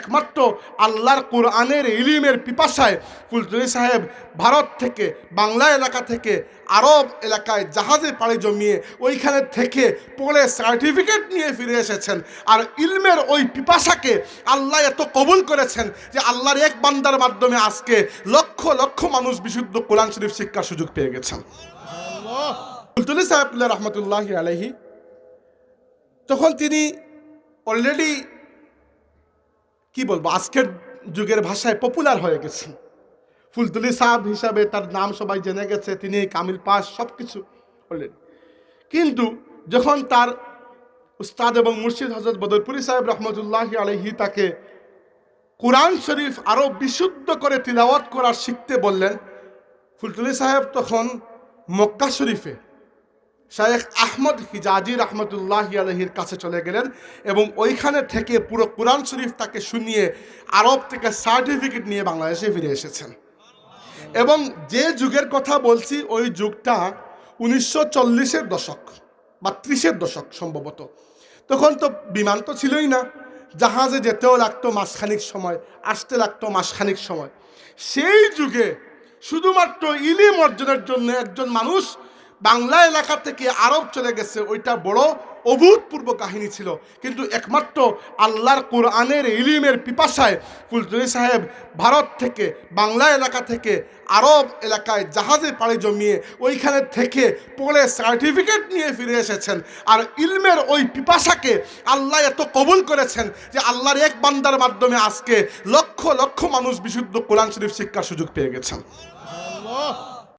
একমাত্র আল্লাহর কোরআনের ইলিমের পিপাসায় ফুলতুলি সাহেব ভারত থেকে, বাংলা এলাকা থেকে, আরব এলাকায় জাহাজে পাড়ি জমিয়ে ওইখানে থেকে পড়ে সার্টিফিকেট নিয়ে ফিরে এসেছেন। আর ইলমের ওই পিপাসাকে আল্লাহ এত কবুল করেছেন যে আল্লাহর এক বান্দার মাধ্যমে আজকে লক্ষ লক্ষ মানুষ বিশুদ্ধ কোরআন শরীফ শিক্ষার সুযোগ পেয়ে গেছেন। ফুলতুলি সাহেবুল্লাহ রহমতুল্লাহ আলহি তখন তিনি অলরেডি কি বলব, আজকের যুগের ভাষায় পপুলার হয়ে গেছে। ফুলতুলি সাহেব হিসাবে তার নাম সবাই জেনে গেছে, তিনি কামিল পাস সব কিছু অলরেডি কিন্তু যখন তার উস্তাদ এবং মুর্শিদ হজরত বদরপুরি সাহেব রহমতুল্লাহ আলহি তাকে কোরআন শরীফ আরও বিশুদ্ধ করে তিলাওয়াত করার শিখতে বললেন, ফুলতুলি সাহেব তখন মক্কা শরীফে শায়েখ আহমদ হিজাজি রহমতুল্লাহ আলহির কাছে চলে গেলেন এবং ওইখানে থেকে পুরো কোরআন শরীফ তাকে শুনিয়ে আরব থেকে সার্টিফিকেট নিয়ে বাংলাদেশে ফিরে এসেছেন। এবং যে যুগের কথা বলছি, ওই যুগটা উনিশশো চল্লিশের দশক বা ত্রিশের দশক সম্ভবত। তখন তো বিমান তো ছিলই না। জাহাজে যেতেও লাগতো মাসখানিক সময়, আসতে লাগতো মাসখানিক সময়। সেই যুগে শুধুমাত্র ইলিম অর্জনের জন্য একজন মানুষ বাংলা এলাকা থেকে আরব চলে গেছে, ওইটা বড় অভূতপূর্ব কাহিনী ছিল। কিন্তু একমাত্র আল্লাহর কোরআনের ইলিমের পিপাসায় ফুলতুলি সাহেব ভারত থেকে, বাংলা এলাকা থেকে আরব এলাকায় জাহাজে পাড়ি জমিয়ে ওইখানে থেকে পড়ে সার্টিফিকেট নিয়ে ফিরে এসেছেন। আর ইলমের ওই পিপাসাকে আল্লাহ এত কবুল করেছেন যে আল্লাহর এক বান্দার মাধ্যমে আজকে লক্ষ লক্ষ মানুষ বিশুদ্ধ কোরআন শরীফ শিক্ষার সুযোগ পেয়ে গেছেন।